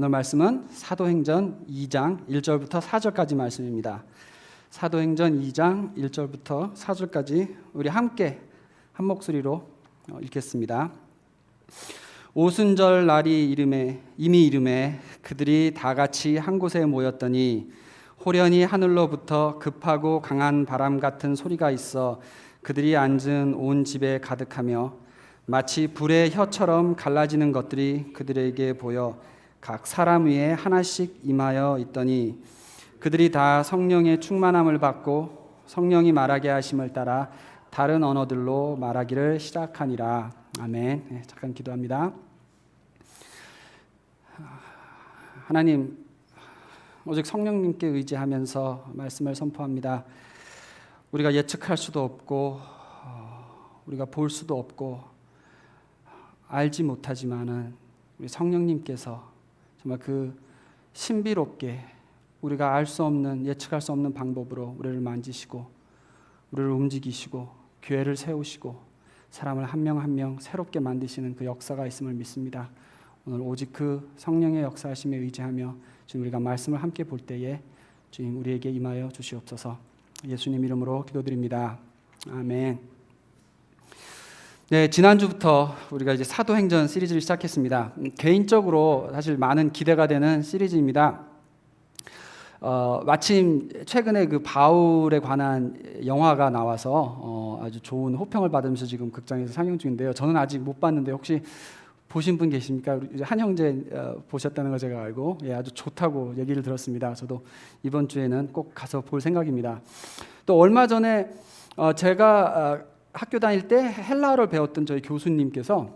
오늘 말씀은 사도행전 2장 1절부터 4절까지 말씀입니다. 사도행전 2장 1절부터 4절까지 우리 함께 한 목소리로 어, 읽겠습니다. 오순절 날이 이름에 이미 이름에 그들이 다 같이 한 곳에 모였더니 호련히 하늘로부터 급하고 강한 바람 같은 소리가 있어 그들이 앉은 온 집에 가득하며 마치 불의 혀처럼 갈라지는 것들이 그들에게 보여 각 사람 위에 하나씩 임하여 있더니 그들이 다 성령의 충만함을 받고 성령이 말하게 하심을 따라 다른 언어들로 말하기를 시작하니라. 아멘. 네, 잠깐 기도합니다. 하나님, 오직 성령님께 의지하면서 말씀을 선포합니다. 우리가 예측할 수도 없고, 어, 우리가 볼 수도 없고, 알지 못하지만은 우리 성령님께서 정말 그 신비롭게 우리가 알 수 없는 예측할 수 없는 방법으로 우리를 만지시고 우리를 움직이시고 교회를 세우시고 사람을 한 명 한 명 새롭게 만드시는 그 역사가 있음을 믿습니다. 오늘 오직 그 성령의 역사하심에 의지하며 지금 우리가 말씀을 함께 볼 때에 주님 우리에게 임하여 주시옵소서. 예수님 이름으로 기도드립니다. 아멘. 네, 지난주부터 우리가 이제 사도행전 시리즈를 시작했습니다. 음, 개인적으로 사실 많은 기대가 되는 시리즈입니다. 어, 마침 최근에 그 바울에 관한 영화가 나와서 어, 아주 좋은 호평을 받으면서 지금 극장에서 상영 중인데요. 저는 아직 못 봤는데 혹시 보신 분 계십니까? 한 형제 어, 보셨다는 걸 제가 알고 예, 아주 좋다고 얘기를 들었습니다. 저도 이번 주에는 꼭 가서 볼 생각입니다. 또 얼마 전에 어, 제가 어, 학교 다닐 때 헬라어를 배웠던 저희 교수님께서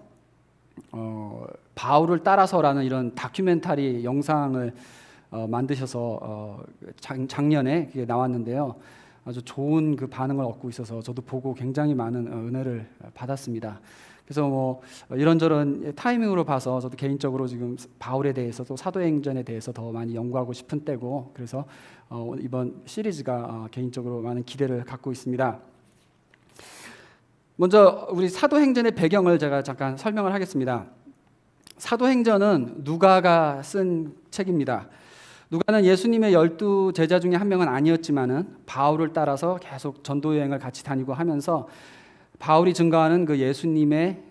어, 바울을 따라서라는 이런 다큐멘터리 영상을 어, 만드셔서 어, 작, 작년에 그게 나왔는데요. 아주 좋은 그 반응을 얻고 있어서 저도 보고 굉장히 많은 어, 은혜를 받았습니다. 그래서 뭐 이런저런 타이밍으로 봐서 저도 개인적으로 지금 바울에 대해서 또 사도행전에 대해서 더 많이 연구하고 싶은 때고 그래서 어, 이번 시리즈가 어, 개인적으로 많은 기대를 갖고 있습니다. 먼저 우리 사도행전의 배경을 제가 잠깐 설명을 하겠습니다. 사도행전은 누가가 쓴 책입니다. 누가는 예수님의 열두 제자 중에 한 명은 아니었지만은 바울을 따라서 계속 전도 여행을 같이 다니고 하면서 바울이 증거하는 그 예수님의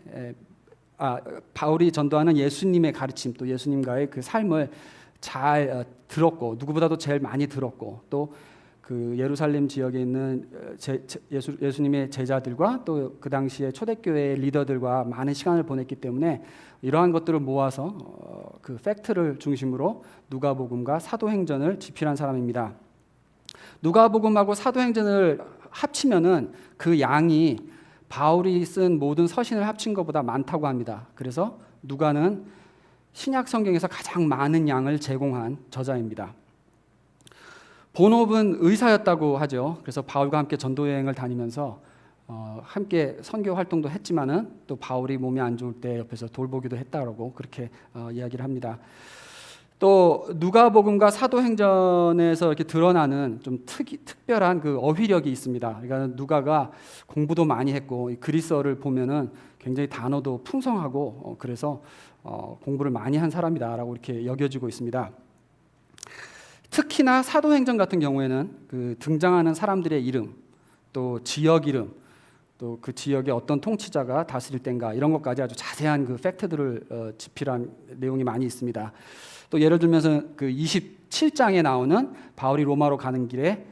아 바울이 전도하는 예수님의 가르침 또 예수님과의 그 삶을 잘 어, 들었고 누구보다도 제일 많이 들었고 또 그 예루살렘 지역에 있는 어, 제, 예수, 예수님의 제자들과 또 그 당시에 초대교회 리더들과 많은 시간을 보냈기 때문에 이러한 것들을 모아서 어, 그 팩트를 중심으로 누가복음과 사도행전을 집필한 사람입니다. 누가복음하고 사도행전을 합치면은 그 양이 바울이 쓴 모든 서신을 합친 것보다 많다고 합니다. 그래서 누가는 신약 성경에서 가장 많은 양을 제공한 저자입니다. 본업은 의사였다고 하죠. 그래서 바울과 함께 전도 여행을 다니면서 어, 함께 선교 활동도 했지만은 또 바울이 몸이 안 좋을 때 옆에서 돌보기도 했다라고 그렇게 어, 이야기를 합니다. 또 누가복음과 사도행전에서 이렇게 드러나는 좀 특이, 특별한 그 어휘력이 있습니다. 그러니까 누가가 공부도 많이 했고 그리스어를 보면은 굉장히 단어도 풍성하고 어, 그래서 어, 공부를 많이 한 사람이다라고 이렇게 여겨지고 있습니다. 특히나 사도행전 같은 경우에는 그 등장하는 사람들의 이름, 또 지역 이름, 또 그 지역의 어떤 통치자가 다스릴 땐가 이런 것까지 아주 자세한 그 팩트들을 어, 집필한 내용이 많이 있습니다. 또 예를 들면서 그 27장에 나오는 바울이 로마로 가는 길에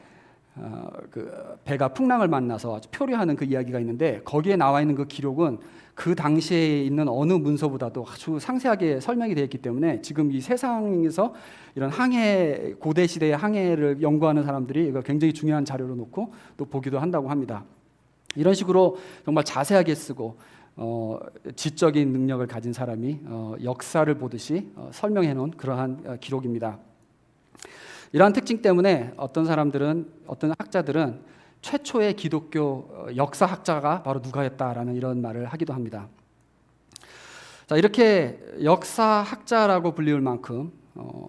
어, 그 배가 풍랑을 만나서 표류하는 그 이야기가 있는데 거기에 나와 있는 그 기록은 그 당시에 있는 어느 문서보다도 아주 상세하게 설명이 되어 있기 때문에 지금 이 세상에서 이런 항해 고대 시대의 항해를 연구하는 사람들이 이거 굉장히 중요한 자료로 놓고 또 보기도 한다고 합니다. 이런 식으로 정말 자세하게 쓰고 어, 지적인 능력을 가진 사람이 어, 역사를 보듯이 어, 설명해 놓은 그러한 어, 기록입니다. 이러한 특징 때문에 어떤 사람들은 어떤 학자들은 최초의 기독교 어, 역사학자가 바로 누가였다라는 이런 말을 하기도 합니다. 자 이렇게 역사학자라고 불리울 만큼 어,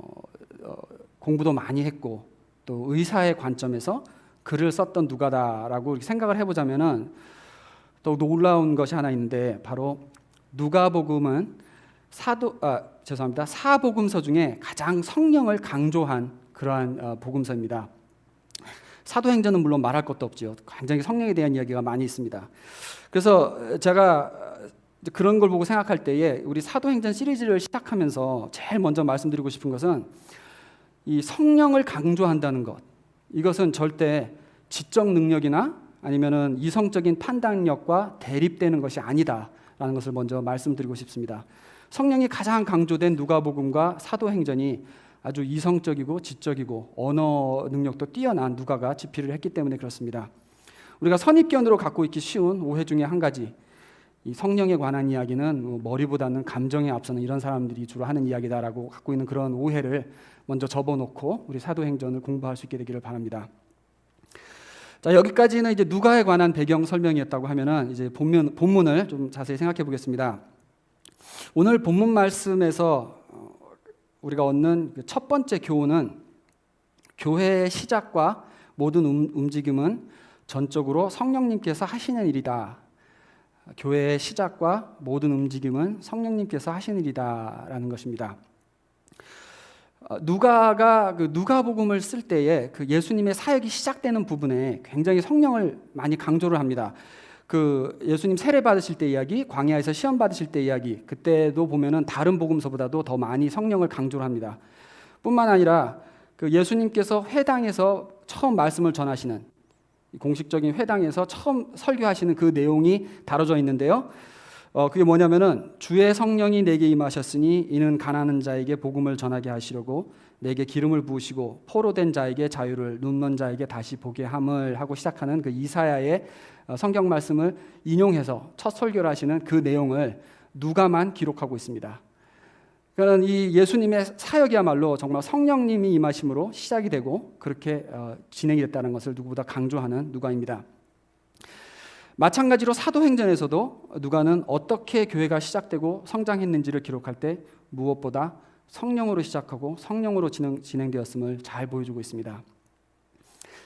어, 공부도 많이 했고 또 의사의 관점에서 글을 썼던 누가다라고 생각을 해보자면은 또 놀라운 것이 하나 있는데 바로 누가복음은 사도 아 죄송합니다 사복음서 중에 가장 성령을 강조한 그러한 어, 복음서입니다. 사도행전은 물론 말할 것도 없지요. 굉장히 성령에 대한 이야기가 많이 있습니다. 그래서 제가 그런 걸 보고 생각할 때에 우리 사도행전 시리즈를 시작하면서 제일 먼저 말씀드리고 싶은 것은 이 성령을 강조한다는 것. 이것은 절대 지적 능력이나 아니면은 이성적인 판단력과 대립되는 것이 아니다라는 것을 먼저 말씀드리고 싶습니다. 성령이 가장 강조된 누가복음과 사도행전이 아주 이성적이고 지적이고 언어 능력도 뛰어난 누가가 집필을 했기 때문에 그렇습니다. 우리가 선입견으로 갖고 있기 쉬운 오해 중에 한 가지 이 성령에 관한 이야기는 뭐 머리보다는 감정에 앞서는 이런 사람들이 주로 하는 이야기다라고 갖고 있는 그런 오해를 먼저 접어놓고 우리 사도행전을 공부할 수 있게 되기를 바랍니다. 자 여기까지는 이제 누가에 관한 배경 설명이었다고 하면은 이제 본문 본문을 좀 자세히 생각해 보겠습니다. 오늘 본문 말씀에서 우리가 얻는 그첫 번째 교훈은 교회의 시작과 모든 음, 움직임은 전적으로 성령님께서 하시는 일이다. 교회의 시작과 모든 움직임은 성령님께서 하시는 일이다라는 것입니다. 어, 누가가 그 누가복음을 쓸 때에 그 예수님의 사역이 시작되는 부분에 굉장히 성령을 많이 강조를 합니다. 그 예수님 세례 받으실 때 이야기, 광야에서 시험 받으실 때 이야기, 그때도 보면은 다른 복음서보다도 더 많이 성령을 강조를 합니다. 뿐만 아니라 그 예수님께서 회당에서 처음 말씀을 전하시는 공식적인 회당에서 처음 설교하시는 그 내용이 다뤄져 있는데요. 어, 그게 뭐냐면은 주의 성령이 내게 임하셨으니 이는 가난한 자에게 복음을 전하게 하시려고 내게 기름을 부으시고 포로 된 자에게 자유를 눈먼 자에게 다시 보게 함을 하고 시작하는 그 이사야의 어, 성경 말씀을 인용해서 첫 설교를 하시는 그 내용을 누가만 기록하고 있습니다. 그러니까 이 예수님의 사역이야말로 정말 성령님이 임하심으로 시작이 되고 그렇게 어, 진행이 됐다는 것을 누구보다 강조하는 누가입니다. 마찬가지로 사도행전에서도 누가는 어떻게 교회가 시작되고 성장했는지를 기록할 때 무엇보다 성령으로 시작하고 성령으로 진행, 진행되었음을 잘 보여주고 있습니다.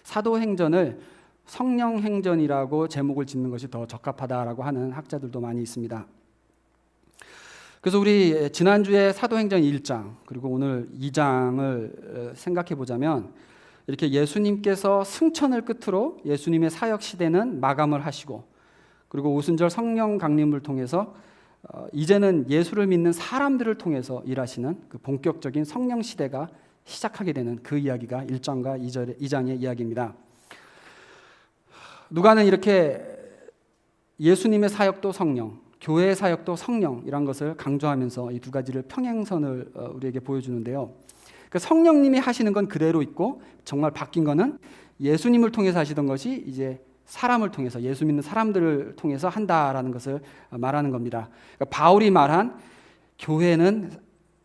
사도행전을 성령행전이라고 제목을 짓는 것이 더 적합하다라고 하는 학자들도 많이 있습니다. 그래서 우리 지난주에 사도행전 1장 그리고 오늘 2장을 생각해 보자면 이렇게 예수님께서 승천을 끝으로 예수님의 사역 시대는 마감을 하시고 그리고 오순절 성령 강림을 통해서 어, 이제는 예수를 믿는 사람들을 통해서 일하시는 그 본격적인 성령 시대가 시작하게 되는 그 이야기가 1장과 2절, 2장의 이야기입니다. 누가는 이렇게 예수님의 사역도 성령, 교회의 사역도 성령이란 것을 강조하면서 이 두 가지를 평행선을 어, 우리에게 보여주는데요. 그 성령님이 하시는 건 그대로 있고 정말 바뀐 거는 예수님을 통해서 하시던 것이 이제 사람을 통해서 예수 믿는 사람들을 통해서 한다라는 것을 말하는 겁니다. 그러니까 바울이 말한 교회는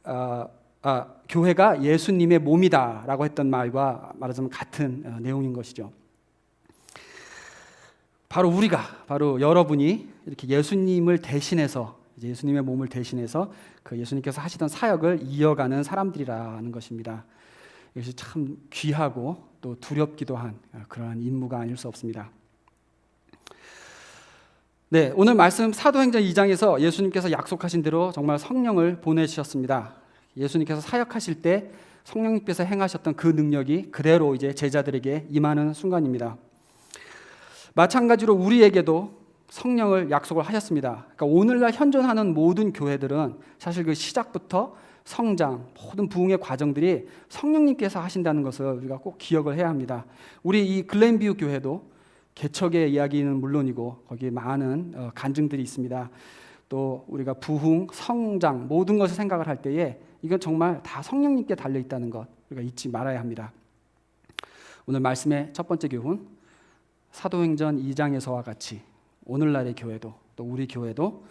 어, 아, 교회가 예수님의 몸이다라고 했던 말과 말하자면 같은 어, 내용인 것이죠. 바로 우리가 바로 여러분이 이렇게 예수님을 대신해서 예수님의 몸을 대신해서 그 예수님께서 하시던 사역을 이어가는 사람들이라는 것입니다. 이것이 참 귀하고 또 두렵기도 한 그러한 임무가 아닐 수 없습니다. 네, 오늘 말씀 사도행전 2장에서 예수님께서 약속하신 대로 정말 성령을 보내주셨습니다. 예수님께서 사역하실 때 성령님께서 행하셨던 그 능력이 그대로 이제 제자들에게 임하는 순간입니다. 마찬가지로 우리에게도 성령을 약속을 하셨습니다. 그러니까 오늘날 현존하는 모든 교회들은 사실 그 시작부터 성장, 모든 부흥의 과정들이 성령님께서 하신다는 것을 우리가 꼭 기억을 해야 합니다. 우리 이 글렌비우 교회도 개척의 이야기는 물론이고 거기에 많은 어, 간증들이 있습니다. 또 우리가 부흥, 성장 모든 것을 생각을 할 때에 이건 정말 다 성령님께 달려 있다는 것 우리가 잊지 말아야 합니다. 오늘 말씀의 첫 번째 교훈 사도행전 2장에서와 같이 오늘날의 교회도 또 우리 교회도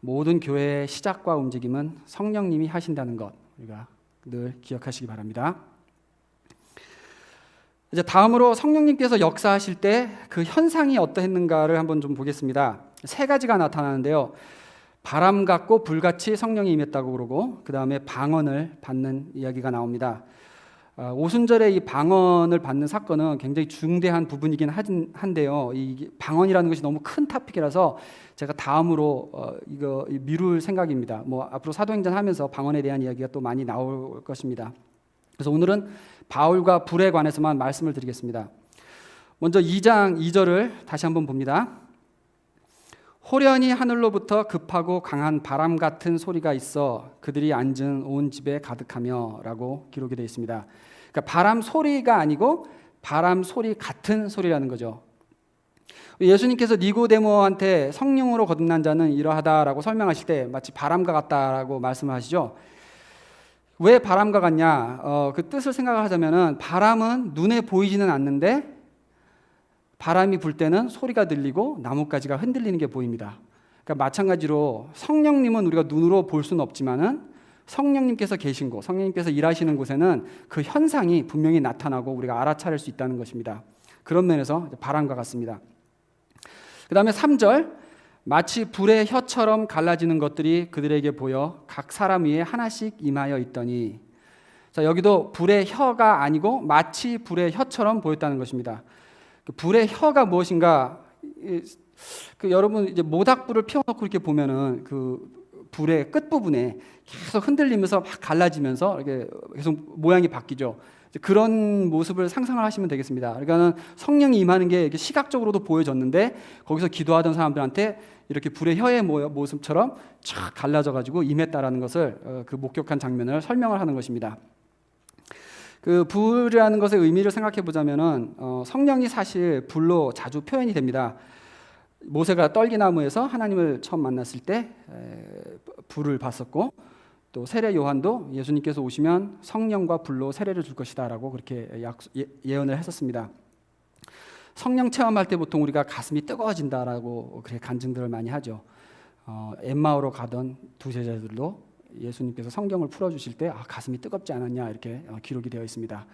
모든 교회의 시작과 움직임은 성령님이 하신다는 것 우리가 늘 기억하시기 바랍니다. 이제 다음으로 성령님께서 역사하실 때 그 현상이 어떠했는가를 한번 좀 보겠습니다. 세 가지가 나타나는데요. 바람 같고 불같이 성령이 임했다고 그러고 그 다음에 방언을 받는 이야기가 나옵니다. 아, 오순절에 이 방언을 받는 사건은 굉장히 중대한 부분이긴 한데요. 이 방언이라는 것이 너무 큰 타픽이라서 제가 다음으로 어, 이거 미룰 생각입니다. 뭐 앞으로 사도행전 하면서 방언에 대한 이야기가 또 많이 나올 것입니다. 그래서 오늘은 바울과 불에 관해서만 말씀을 드리겠습니다. 먼저 2장 2절을 다시 한번 봅니다. 호련히 하늘로부터 급하고 강한 바람 같은 소리가 있어 그들이 앉은 온 집에 가득하며라고 기록이 되어 있습니다. 그러니까 바람 소리가 아니고 바람 소리 같은 소리라는 거죠. 예수님께서 니고데모한테 성령으로 거듭난 자는 이러하다라고 설명하실 때 마치 바람과 같다라고 말씀을 하시죠. 왜 바람과 같냐? 어, 그 뜻을 생각을 하자면은 바람은 눈에 보이지는 않는데 바람이 불 때는 소리가 들리고 나뭇가지가 흔들리는 게 보입니다. 그러니까 마찬가지로 성령님은 우리가 눈으로 볼 수는 없지만은 성령님께서 계신 곳, 성령님께서 일하시는 곳에는 그 현상이 분명히 나타나고 우리가 알아차릴 수 있다는 것입니다. 그런 면에서 바람과 같습니다. 그 다음에 3절, 마치 불의 혀처럼 갈라지는 것들이 그들에게 보여 각 사람 위에 하나씩 임하여 있더니 자, 여기도 불의 혀가 아니고 마치 불의 혀처럼 보였다는 것입니다. 그 불의 혀가 무엇인가? 이, 그 여러분 이제 모닥불을 피워놓고 이렇게 보면은 그 불의 끝 부분에 계속 흔들리면서 막 갈라지면서 이렇게 계속 모양이 바뀌죠. 그런 모습을 상상을 하시면 되겠습니다. 그러니까는 성령이 임하는 게 이렇게 시각적으로도 보여졌는데 거기서 기도하던 사람들한테 이렇게 불의 혀의 모- 모습처럼 쫙 갈라져 가지고 임했다라는 것을 어, 그 목격한 장면을 설명을 하는 것입니다. 그 불이라는 것의 의미를 생각해 보자면은 어, 성령이 사실 불로 자주 표현이 됩니다. 모세가 떨기나무에서 하나님을 처음 만났을 때 에, 불을 봤었고 또 세례 요한도 예수님께서 오시면 성령과 불로 세례를 줄 것이다라고 그렇게 약, 예, 예언을 했었습니다. 성령 체험할 때 보통 우리가 가슴이 뜨거워진다라고 그렇게 간증들을 많이 하죠. 어, 엠마오로 가던 두 제자들도 예수님께서 성경을 풀어주실 때 아, 가슴이 뜨겁지 않았냐 이렇게 어, 기록이 되어 있습니다.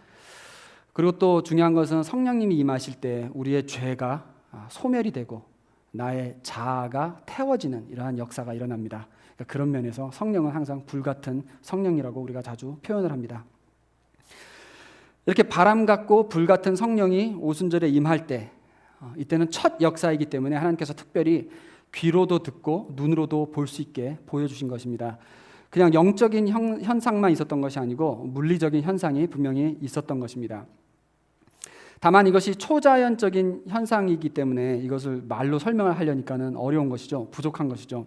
그리고 또 중요한 것은 성령님이 임하실 때 우리의 죄가 아, 소멸이 되고 나의 자아가 태워지는 이러한 역사가 일어납니다. 그러니까 그런 면에서 성령은 항상 불 같은 성령이라고 우리가 자주 표현을 합니다. 이렇게 바람 같고 불 같은 성령이 오순절에 임할 때 어, 이때는 첫 역사이기 때문에 하나님께서 특별히 귀로도 듣고 눈으로도 볼 수 있게 보여주신 것입니다. 그냥 영적인 현, 현상만 있었던 것이 아니고 물리적인 현상이 분명히 있었던 것입니다. 다만 이것이 초자연적인 현상이기 때문에 이것을 말로 설명을 하려니까는 어려운 것이죠. 부족한 것이죠.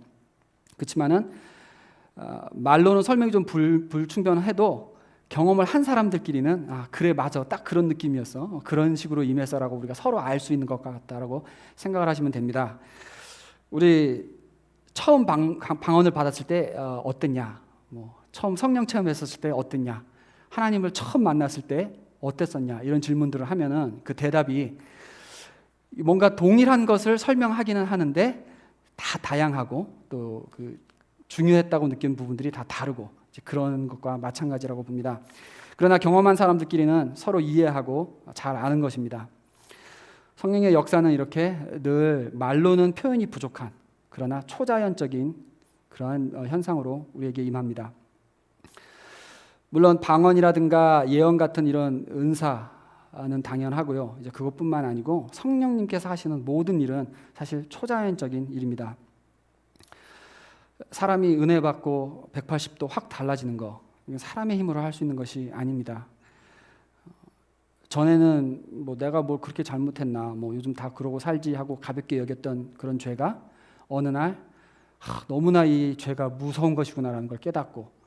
그렇지만은 어, 말로는 설명이 좀 불, 불충분해도 경험을 한 사람들끼리는 아 그래 맞아 딱 그런 느낌이었어 어, 그런 식으로 임했어라고 우리가 서로 알 수 있는 것 같다라고 생각을 하시면 됩니다. 우리 처음 방, 방언을 받았을 때 어, 어땠냐? 뭐 처음 성령 체험했었을 때 어땠냐? 하나님을 처음 만났을 때 어땠었냐? 이런 질문들을 하면은 그 대답이 뭔가 동일한 것을 설명하기는 하는데 다 다양하고 또 그 중요했다고 느끼는 부분들이 다 다르고 그런 것과 마찬가지라고 봅니다. 그러나 경험한 사람들끼리는 서로 이해하고 잘 아는 것입니다. 성령의 역사는 이렇게 늘 말로는 표현이 부족한 그러나 초자연적인 그러한 어, 현상으로 우리에게 임합니다. 물론 방언이라든가 예언 같은 이런 은사는 당연하고요. 이제 그것뿐만 아니고 성령님께서 하시는 모든 일은 사실 초자연적인 일입니다. 사람이 은혜 받고 180도 확 달라지는 거 사람의 힘으로 할 수 있는 것이 아닙니다. 전에는 뭐 내가 뭘 그렇게 잘못했나 뭐 요즘 다 그러고 살지 하고 가볍게 여겼던 그런 죄가 어느 날 하, 너무나 이 죄가 무서운 것이구나라는 걸 깨닫고 어,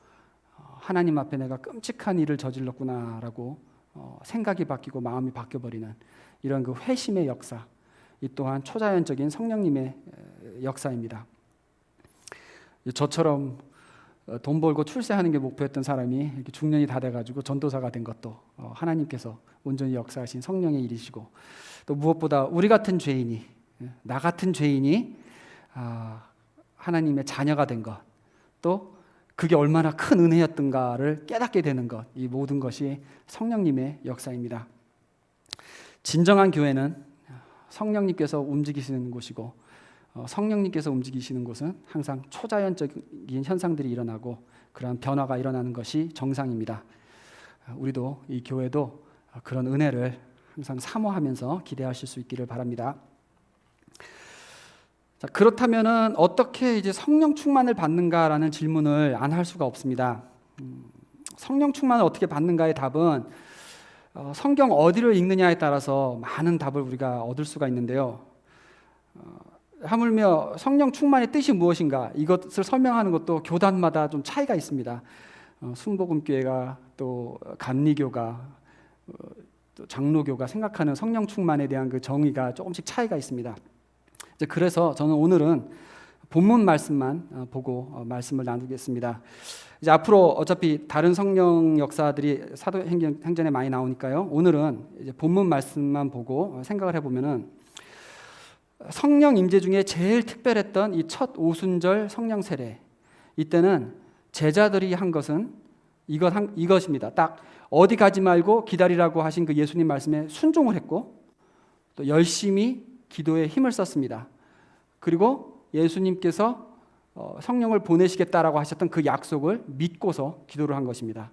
하나님 앞에 내가 끔찍한 일을 저질렀구나라고 어, 생각이 바뀌고 마음이 바뀌어 버리는 이런 그 회심의 역사 이 또한 초자연적인 성령님의 에, 역사입니다. 저처럼 어, 돈 벌고 출세하는 게 목표였던 사람이 이렇게 중년이 다 돼가지고 전도사가 된 것도 어, 하나님께서 온전히 역사하신 성령의 일이시고 또 무엇보다 우리 같은 죄인이 예, 나 같은 죄인이 아, 하나님의 자녀가 된 것, 또 그게 얼마나 큰 은혜였던가를 깨닫게 되는 것, 이 모든 것이 성령님의 역사입니다. 진정한 교회는 성령님께서 움직이시는 곳이고 어, 성령님께서 움직이시는 곳은 항상 초자연적인 현상들이 일어나고 그러한 변화가 일어나는 것이 정상입니다. 우리도 이 교회도 그런 은혜를 항상 사모하면서 기대하실 수 있기를 바랍니다. 자, 그렇다면은 어떻게 이제 성령 충만을 받는가라는 질문을 안 할 수가 없습니다. 음, 성령 충만을 어떻게 받는가의 답은 어, 성경 어디를 읽느냐에 따라서 많은 답을 우리가 얻을 수가 있는데요. 어, 하물며 성령 충만의 뜻이 무엇인가 이것을 설명하는 것도 교단마다 좀 차이가 있습니다. 어, 순복음교회가 또 감리교가 어, 또 장로교가 생각하는 성령 충만에 대한 그 정의가 조금씩 차이가 있습니다. 이제 그래서 저는 오늘은 본문 말씀만 어, 보고 어, 말씀을 나누겠습니다. 이제 앞으로 어차피 다른 성령 역사들이 사도행전에 많이 나오니까요. 오늘은 이제 본문 말씀만 보고 어, 생각을 해보면은 성령 임재 중에 제일 특별했던 이 첫 오순절 성령 세례 이때는 제자들이 한 것은 이것 한, 이것입니다. 딱 어디 가지 말고 기다리라고 하신 그 예수님 말씀에 순종을 했고 또 열심히 기도에 힘을 썼습니다. 그리고 예수님께서 어, 성령을 보내시겠다라고 하셨던 그 약속을 믿고서 기도를 한 것입니다.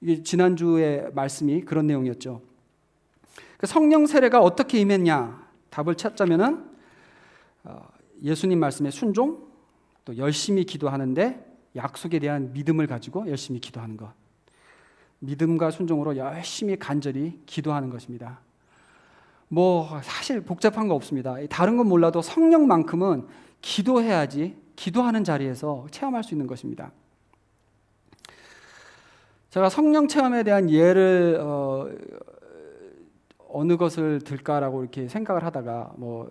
이게 지난주의 말씀이 그런 내용이었죠. 그 성령 세례가 어떻게 임했냐 답을 찾자면은 어, 예수님 말씀에 순종 또 열심히 기도하는데 약속에 대한 믿음을 가지고 열심히 기도하는 것. 믿음과 순종으로 열심히 간절히 기도하는 것입니다. 뭐 사실 복잡한 거 없습니다. 다른 건 몰라도 성령만큼은 기도해야지 기도하는 자리에서 체험할 수 있는 것입니다. 제가 성령 체험에 대한 예를 어, 어느 것을 들까라고 이렇게 생각을 하다가 뭐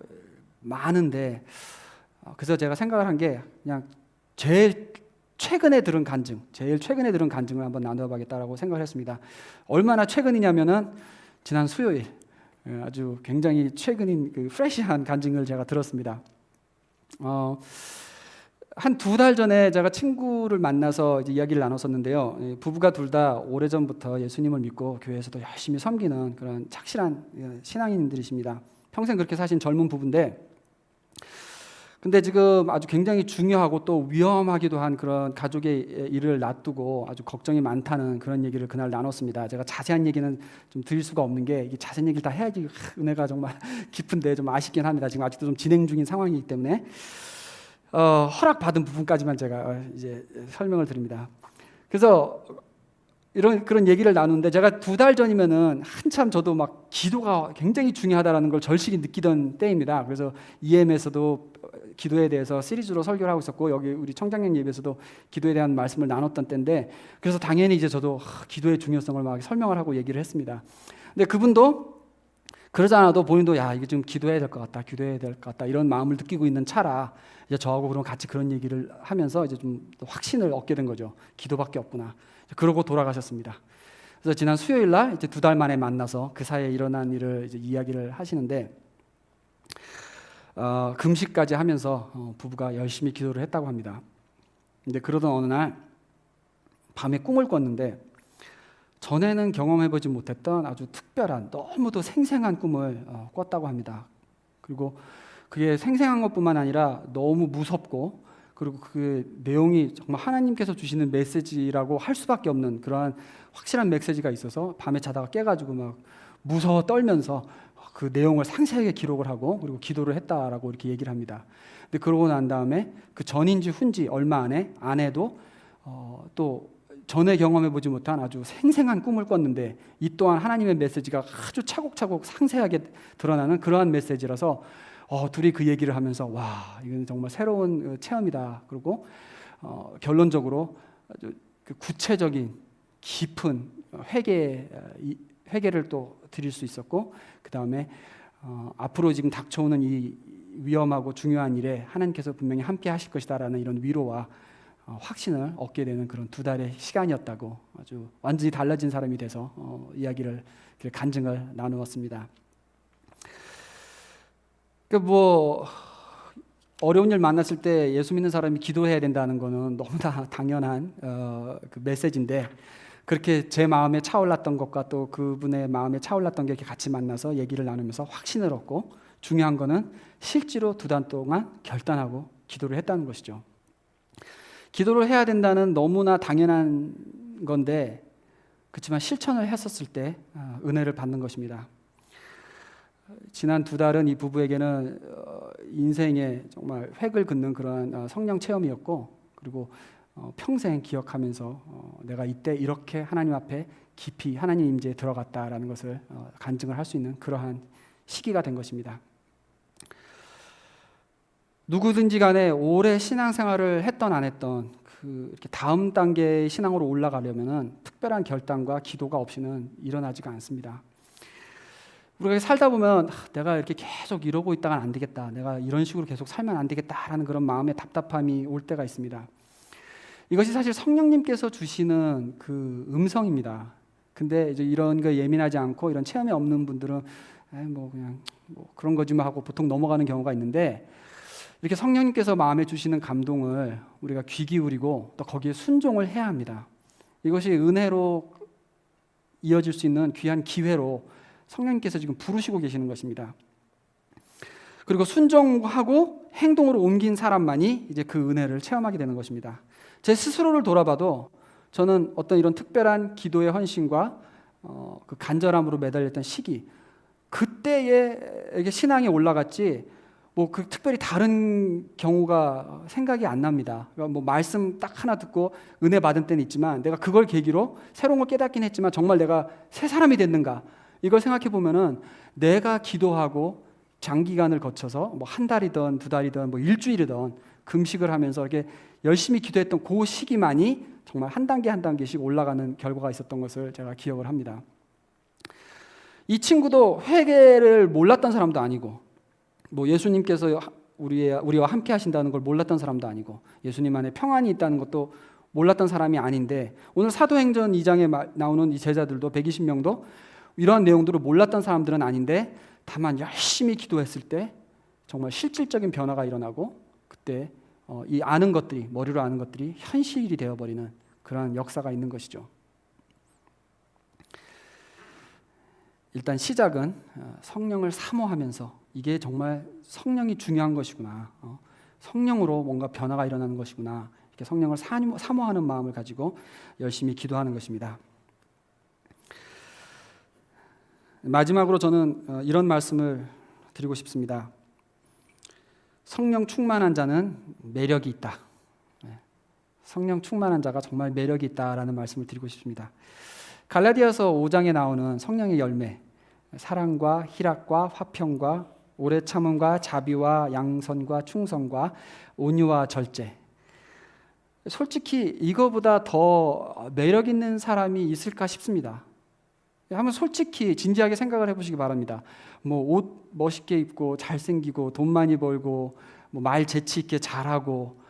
많은데 어, 그래서 제가 생각을 한 게 그냥 제일 최근에 들은 간증, 제일 최근에 들은 간증을 한번 나눠봐겠다라고 생각을 했습니다. 얼마나 최근이냐면은 지난 수요일 예, 아주 굉장히 최근인 그 프레시한 간증을 제가 들었습니다. 어, 한 두 달 전에 제가 친구를 만나서 이야기를 나눴었는데요. 부부가 둘 다 오래 전부터 예수님을 믿고 교회에서도 열심히 섬기는 그런 착실한 예, 신앙인들이십니다. 평생 그렇게 사신 젊은 부부인데 근데 지금 아주 굉장히 중요하고 또 위험하기도 한 그런 가족의 일을 놔두고 아주 걱정이 많다는 그런 얘기를 그날 나눴습니다. 제가 자세한 얘기는 좀 드릴 수가 없는 게 이게 자세한 얘기를 다 해야지 은혜가 정말 깊은데 좀 아쉽긴 합니다. 지금 아직도 좀 진행 중인 상황이기 때문에 어, 허락 받은 부분까지만 제가 이제 설명을 드립니다. 그래서 이런 그런 얘기를 나누는데 제가 두 달 전이면은 한참 저도 막 기도가 굉장히 중요하다라는 걸 절실히 느끼던 때입니다. 그래서 EM에서도 기도에 대해서 시리즈로 설교를 하고 있었고 여기 우리 청장년 예배에서도 기도에 대한 말씀을 나눴던 때인데 그래서 당연히 이제 저도 기도의 중요성을 막 설명을 하고 얘기를 했습니다. 근데 그분도 그러지 않아도 본인도 야 이게 좀 기도해야 될 것 같다, 기도해야 될 것 같다 이런 마음을 느끼고 있는 차라 이제 저하고 그럼 같이 그런 얘기를 하면서 이제 좀 확신을 얻게 된 거죠. 기도밖에 없구나. 그러고 돌아가셨습니다. 그래서 지난 수요일 날 이제 두 달 만에 만나서 그 사이에 일어난 일을 이제 이야기를 하시는데 어, 금식까지 하면서 어, 부부가 열심히 기도를 했다고 합니다. 근데 그러던 어느 날 밤에 꿈을 꿨는데 전에는 경험해보지 못했던 아주 특별한 너무도 생생한 꿈을 어, 꿨다고 합니다. 그리고 그게 생생한 것뿐만 아니라 너무 무섭고 그리고 그 내용이 정말 하나님께서 주시는 메시지라고 할 수밖에 없는 그러한 확실한 메시지가 있어서 밤에 자다가 깨가지고 막 무서워 떨면서 그 내용을 상세하게 기록을 하고 그리고 기도를 했다라고 이렇게 얘기를 합니다. 근데 그러고 난 다음에 그 전인지 훈지 얼마 안에 아내도 어, 또 전에 경험해 보지 못한 아주 생생한 꿈을 꿨는데 이 또한 하나님의 메시지가 아주 차곡차곡 상세하게 드러나는 그러한 메시지라서 어, 둘이 그 얘기를 하면서 와 이건 정말 새로운 어, 체험이다. 그리고 어, 결론적으로 아주 그 구체적인 깊은 회개 회개를 또 드릴 수 있었고 그 다음에 어, 앞으로 지금 닥쳐오는 이 위험하고 중요한 일에 하나님께서 분명히 함께 하실 것이다라는 이런 위로와 어, 확신을 얻게 되는 그런 두 달의 시간이었다고 아주 완전히 달라진 사람이 돼서 어, 이야기를 간증을 나누었습니다. 그뭐 어려운 일 만났을 때 예수 믿는 사람이 기도해야 된다는 것은 너무나 당연한 어, 그 메시지인데 그렇게 제 마음에 차올랐던 것과 또 그분의 마음에 차올랐던 게 같이 만나서 얘기를 나누면서 확신을 얻고 중요한 거는 실제로 두 달 동안 결단하고 기도를 했다는 것이죠. 기도를 해야 된다는 너무나 당연한 건데 그렇지만 실천을 했었을 때 어, 은혜를 받는 것입니다. 지난 두 달은 이 부부에게는 어, 인생에 정말 획을 긋는 그러한 어, 성령 체험이었고 그리고 어, 평생 기억하면서 어, 내가 이때 이렇게 하나님 앞에 깊이 하나님 임재에 들어갔다라는 것을 어, 간증을 할 수 있는 그러한 시기가 된 것입니다. 누구든지 간에 오래 신앙생활을 했던 안 했던 그 이렇게 다음 단계의 신앙으로 올라가려면은 특별한 결단과 기도가 없이는 일어나지가 않습니다. 우리가 살다 보면 아, 내가 이렇게 계속 이러고 있다가는 안 되겠다. 내가 이런 식으로 계속 살면 안 되겠다라는 그런 마음의 답답함이 올 때가 있습니다. 이것이 사실 성령님께서 주시는 그 음성입니다. 근데 이제 이런 거 예민하지 않고 이런 체험이 없는 분들은 뭐 그냥 뭐 그런 거지 뭐 하고 보통 넘어가는 경우가 있는데 이렇게 성령님께서 마음에 주시는 감동을 우리가 귀 기울이고 또 거기에 순종을 해야 합니다. 이것이 은혜로 이어질 수 있는 귀한 기회로 성령님께서 지금 부르시고 계시는 것입니다. 그리고 순종하고 행동으로 옮긴 사람만이 이제 그 은혜를 체험하게 되는 것입니다. 제 스스로를 돌아봐도 저는 어떤 이런 특별한 기도의 헌신과 어, 그 간절함으로 매달렸던 시기 그때에 신앙이 올라갔지 뭐 그 특별히 다른 경우가 생각이 안 납니다. 그러니까 뭐 말씀 딱 하나 듣고 은혜 받은 때는 있지만 내가 그걸 계기로 새로운 걸 깨닫긴 했지만 정말 내가 새 사람이 됐는가 이걸 생각해 보면은 내가 기도하고 장기간을 거쳐서 뭐 한 달이든 두 달이든 뭐 일주일이든 금식을 하면서 이렇게 열심히 기도했던 그 시기만이 정말 한 단계 한 단계씩 올라가는 결과가 있었던 것을 제가 기억을 합니다. 이 친구도 회개를 몰랐던 사람도 아니고 뭐 예수님께서 우리와 함께 하신다는 걸 몰랐던 사람도 아니고 예수님 안에 평안이 있다는 것도 몰랐던 사람이 아닌데 오늘 사도행전 2장에 나오는 이 제자들도 120명도 이러한 내용들을 몰랐던 사람들은 아닌데 다만 열심히 기도했을 때 정말 실질적인 변화가 일어나고 그때 어, 이 아는 것들이 머리로 아는 것들이 현실이 되어버리는 그러한 역사가 있는 것이죠. 일단 시작은 어, 성령을 사모하면서 이게 정말 성령이 중요한 것이구나. 어, 성령으로 뭔가 변화가 일어나는 것이구나. 이렇게 성령을 사모하는 마음을 가지고 열심히 기도하는 것입니다. 마지막으로 저는 어, 이런 말씀을 드리고 싶습니다. 성령 충만한 자는 매력이 있다. 네. 성령 충만한 자가 정말 매력이 있다라는 말씀을 드리고 싶습니다. 갈라디아서 5장에 나오는 성령의 열매, 사랑과 희락과 화평과 오래 참음과 자비와 양선과 충성과 온유와 절제. 솔직히 이거보다 더 매력 있는 사람이 있을까 싶습니다. 한번 솔직히 진지하게 생각을 해보시기 바랍니다. 뭐 옷 멋있게 입고 잘생기고 돈 많이 벌고 뭐 말 재치 있게 잘하고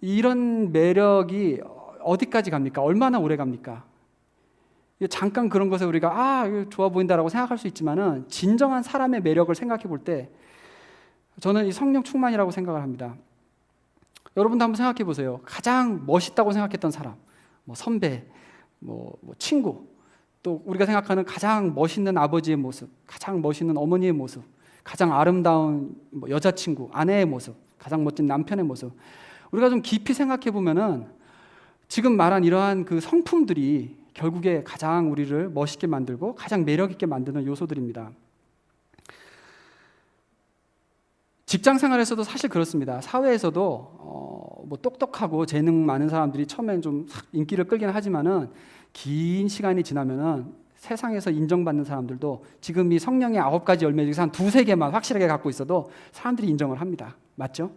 이런 매력이 어디까지 갑니까? 얼마나 오래 갑니까? 잠깐 그런 것에 우리가 아 좋아 보인다라고 생각할 수 있지만은 진정한 사람의 매력을 생각해 볼 때 저는 이 성령 충만이라고 생각을 합니다. 여러분도 한번 생각해 보세요. 가장 멋있다고 생각했던 사람, 뭐 선배, 뭐, 뭐 친구, 또 우리가 생각하는 가장 멋있는 아버지의 모습, 가장 멋있는 어머니의 모습, 가장 아름다운 뭐 여자친구, 아내의 모습, 가장 멋진 남편의 모습. 우리가 좀 깊이 생각해 보면은 지금 말한 이러한 그 성품들이 결국에 가장 우리를 멋있게 만들고 가장 매력 있게 만드는 요소들입니다. 직장 생활에서도 사실 그렇습니다. 사회에서도 어, 뭐 똑똑하고 재능 많은 사람들이 처음엔 좀 인기를 끌긴 하지만은 긴 시간이 지나면은 세상에서 인정받는 사람들도 지금 이 성령의 아홉 가지 열매 중에서 한 두세 개만 확실하게 갖고 있어도 사람들이 인정을 합니다. 맞죠?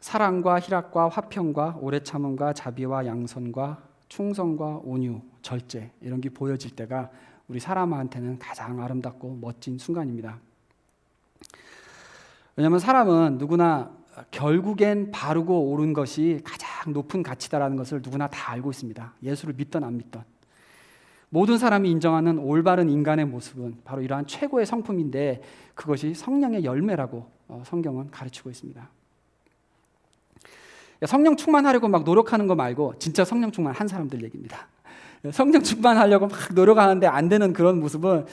사랑과 희락과 화평과 오래 참음과 자비와 양선과 충성과 온유, 절제 이런 게 보여질 때가 우리 사람한테는 가장 아름답고 멋진 순간입니다. 왜냐하면 사람은 누구나 결국엔 바르고 옳은 것이 가장 높은 가치다라는 것을 누구나 다 알고 있습니다. 예수를 믿던 안 믿던 모든 사람이 인정하는 올바른 인간의 모습은 바로 이러한 최고의 성품인데 그것이 성령의 열매라고 어, 성경은 가르치고 있습니다. 성령 충만하려고 막 노력하는 거 말고 진짜 성령 충만 한 사람들 얘기입니다. 성령 충만하려고 막 노력하는데 안 되는 그런 모습은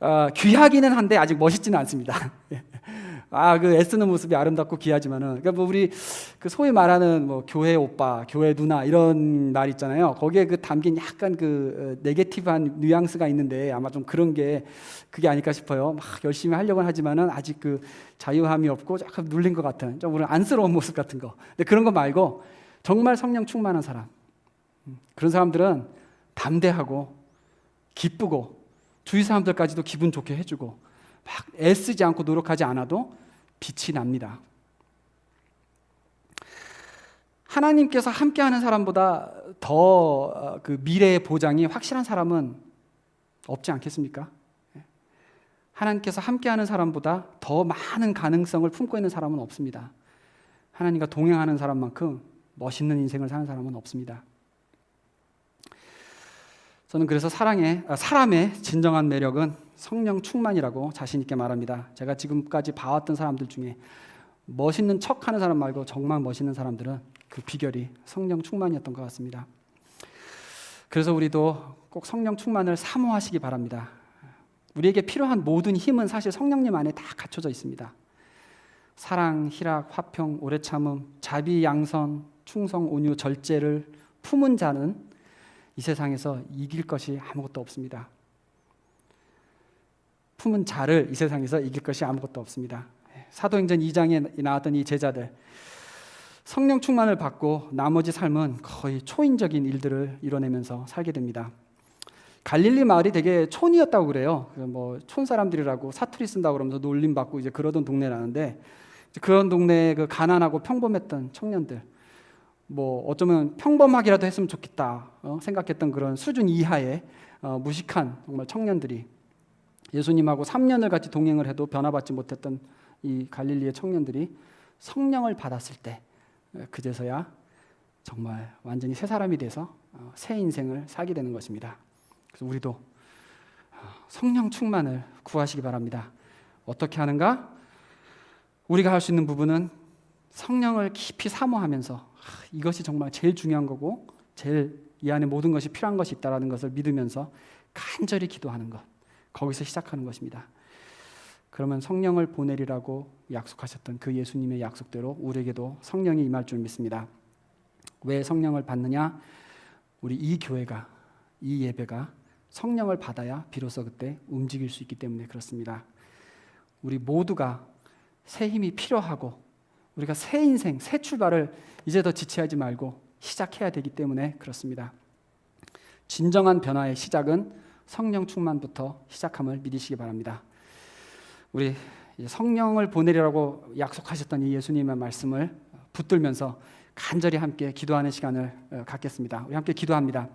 어, 귀하기는 한데 아직 멋있지는 않습니다. 아 그 애쓰는 모습이 아름답고 귀하지만은 그러니까 뭐 우리 그 소위 말하는 뭐 교회 오빠, 교회 누나 이런 말 있잖아요. 거기에 그 담긴 약간 그 어, 네게티브한 뉘앙스가 있는데 아마 좀 그런 게 그게 아닐까 싶어요. 막 열심히 하려고 하지만은 아직 그 자유함이 없고 약간 눌린 것 같은 좀 우리 안쓰러운 모습 같은 거. 근데 그런 거 말고 정말 성령 충만한 사람. 음, 그런 사람들은 담대하고 기쁘고 주위 사람들까지도 기분 좋게 해주고 막 애쓰지 않고 노력하지 않아도 빛이 납니다. 하나님께서 함께하는 사람보다 더 그 미래의 보장이 확실한 사람은 없지 않겠습니까? 하나님께서 함께하는 사람보다 더 많은 가능성을 품고 있는 사람은 없습니다. 하나님과 동행하는 사람만큼 멋있는 인생을 사는 사람은 없습니다. 저는 그래서 사랑의 아, 사람의 진정한 매력은 성령 충만이라고 자신 있게 말합니다. 제가 지금까지 봐왔던 사람들 중에 멋있는 척하는 사람 말고 정말 멋있는 사람들은 그 비결이 성령 충만이었던 것 같습니다. 그래서 우리도 꼭 성령 충만을 사모하시기 바랍니다. 우리에게 필요한 모든 힘은 사실 성령님 안에 다 갖춰져 있습니다. 사랑, 희락, 화평, 오래 참음, 자비, 양선, 충성, 온유, 절제를 품은 자는 이 세상에서 이길 것이 아무것도 없습니다. 품은 자를 이 세상에서 이길 것이 아무것도 없습니다. 사도행전 2장에 나왔던 이 제자들 성령 충만을 받고 나머지 삶은 거의 초인적인 일들을 이뤄내면서 살게 됩니다. 갈릴리 마을이 되게 촌이었다고 그래요. 뭐 촌 사람들이라고 사투리 쓴다고 그러면서 놀림 받고 이제 그러던 동네라는데 그런 동네에 그 가난하고 평범했던 청년들 뭐 어쩌면 평범하기라도 했으면 좋겠다 어? 생각했던 그런 수준 이하의 어, 무식한 정말 청년들이 예수님하고 3년을 같이 동행을 해도 변화받지 못했던 이 갈릴리의 청년들이 성령을 받았을 때 그제서야 정말 완전히 새 사람이 돼서 어, 새 인생을 살게 되는 것입니다. 그래서 우리도 어, 성령 충만을 구하시기 바랍니다. 어떻게 하는가? 우리가 할 수 있는 부분은 성령을 깊이 사모하면서 이것이 정말 제일 중요한 거고 제일 이 안에 모든 것이 필요한 것이 있다라는 것을 믿으면서 간절히 기도하는 것 거기서 시작하는 것입니다. 그러면 성령을 보내리라고 약속하셨던 그 예수님의 약속대로 우리에게도 성령이 임할 줄 믿습니다. 왜 성령을 받느냐? 우리 이 교회가 이 예배가 성령을 받아야 비로소 그때 움직일 수 있기 때문에 그렇습니다. 우리 모두가 새 힘이 필요하고 우리가 새 인생, 새 출발을 이제 더 지체하지 말고 시작해야 되기 때문에 그렇습니다. 진정한 변화의 시작은 성령 충만부터 시작함을 믿으시기 바랍니다. 우리 성령을 보내리라고 약속하셨던 이 예수님의 말씀을 붙들면서 간절히 함께 기도하는 시간을 어, 갖겠습니다. 우리 함께 기도합니다.